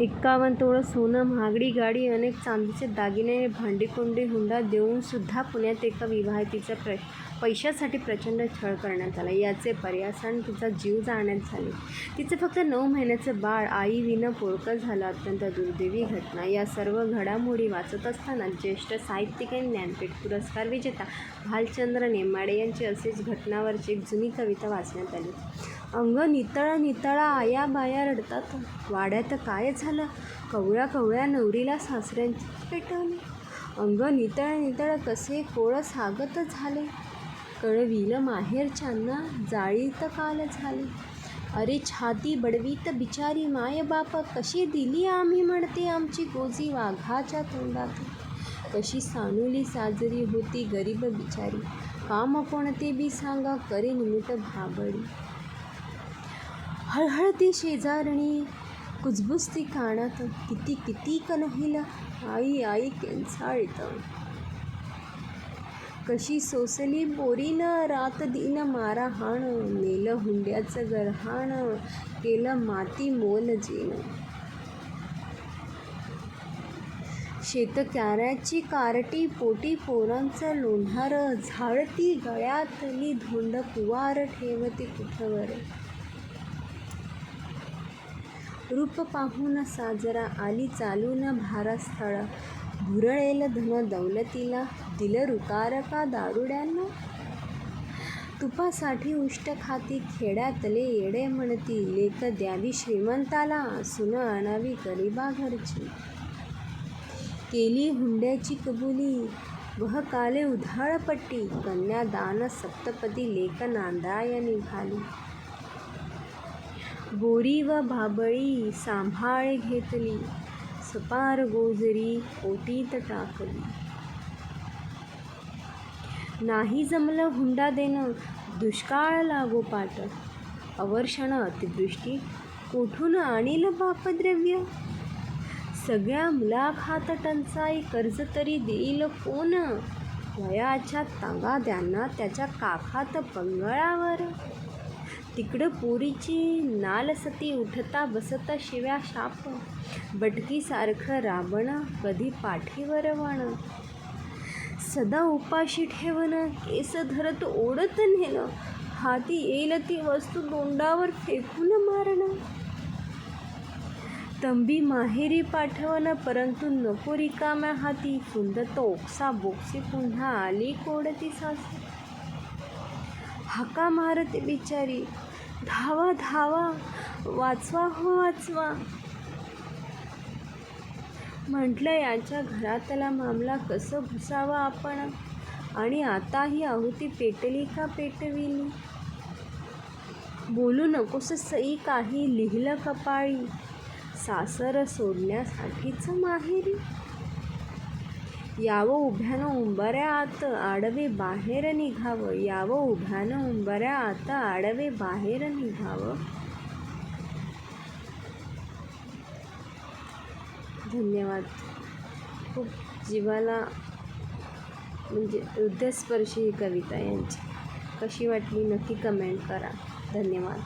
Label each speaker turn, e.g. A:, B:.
A: एक्कावन्न तोळं सोनं महागडी गाडी अनेक चांदीचे दागिने भांडीकुंडी हुंडा देऊन सुद्धा पुण्यात एका विवाहितीचा प्र पैशासाठी प्रचंड छळ करण्यात आला. याचे पर्यासान तिचा जीव जाण्यात झाले. तिचे फक्त नऊ महिन्याचं बाळ आईविनं पोळकं झालं अत्यंत दुर्दैवी घटना. या सर्व घडामोडी वाचत असताना ज्येष्ठ साहित्यिक आणि ज्ञानपीठ पुरस्कार विजेता भालचंद्र नेमाडे यांची असेच घटनावरची एक जुनी कविता वाचण्यात आली. अंग नितळा नितळा आया बाया रडतात. वाड्यात काय झालं? कवळ्या कवळ्या नवरीला सासऱ्यांची पेटवली अंग नितळ नितळ कसे कोळ सागत झाले. कळविलं माहेरच्यांना जाळीत काल झाले. अरे छाती बडवीत बिचारी माय बाप कशी दिली आम्ही म्हणते आमची गोजी वाघाच्या तोंडात. कशी सानुली साजरी होती गरीब बिचारी. काम कोणते बी सांगा करे निमित्त भाबडी. हळहळती शेजारणी. कुजबुजती कानात किती किती कनहिला. आई आई केंचाळीत कशी सोसली बोरीन रात दिन मारा हाण. नेलं हुंड्याचं गरहाण. केलं माती मोल जेन शेतकऱ्याची कारटी पोटी पोरांचं लोंढार. झाडती गळ्यातली धोंड कुवार ठेवती कुठवर. रूप पाहून साजरा आली चालून भारस्थळ. भुरळेल धन दौलतीला दिलं रुकार का दारुड्यांना? तुपासाठी उष्ट खाती खेड्यातले येडे म्हणती लेक द्यावी श्रीमंताला सुन आणावी गरिबा घरची केली हुंड्याची कबुली वह काले उधाळपट्टी कन्यादान सप्तपदी लेक नांदाय निघाली बोरी व भाबळी सांभाळ घेतली. सपार गोजरी ओटीत टाकली. नाही जमलं हुंडा देणं दुष्काळ लागोपाठ अवर्षण अतिवृष्टी कुठून आणील बापद्रव्य? सगळ्या मुलाखात टंचाई कर्ज तरी देईल कोण? वयाच्या तांगाद्यांना त्याच्या काखात पंगळावर. तिकडं पोरीची नालसती उठता बसता शिव्या शाप. बटकीसारखं राबणं कधी पाठीवर वण. सदा उपाशी ठेवणं केस धरत ओढत नेणं हाती येईल ती वस्तू तोंडावर फेकून मारणं. तंबी माहेरी पाठवणं परंतु नको रिकाम्या हाती. फुंदत ओक्सा बोक्सी पुन्हा आली कोडती सासू. हाका मारते बिचारी. धावा धावा वाचवा हो वाचवा. म्हटलं याच्या घरातला मामला कसं घुसावा आपण? आणि आता ही आहुती पेटली का पेटविली? बोलू नकोस सई काही लिहिलं कपाळी. सासर सोडण्यासाठीच माहेरी. यावं उभ्यानं उंबऱ्या आत आडवे बाहेर निघावं. यावं उभ्यानं उंबऱ्या आत आडवे बाहेर निघावं. धन्यवाद. खूप जीवाला म्हणजे हृदयस्पर्शी ही कविता यांची. कशी वाटली नक्की कमेंट करा. धन्यवाद.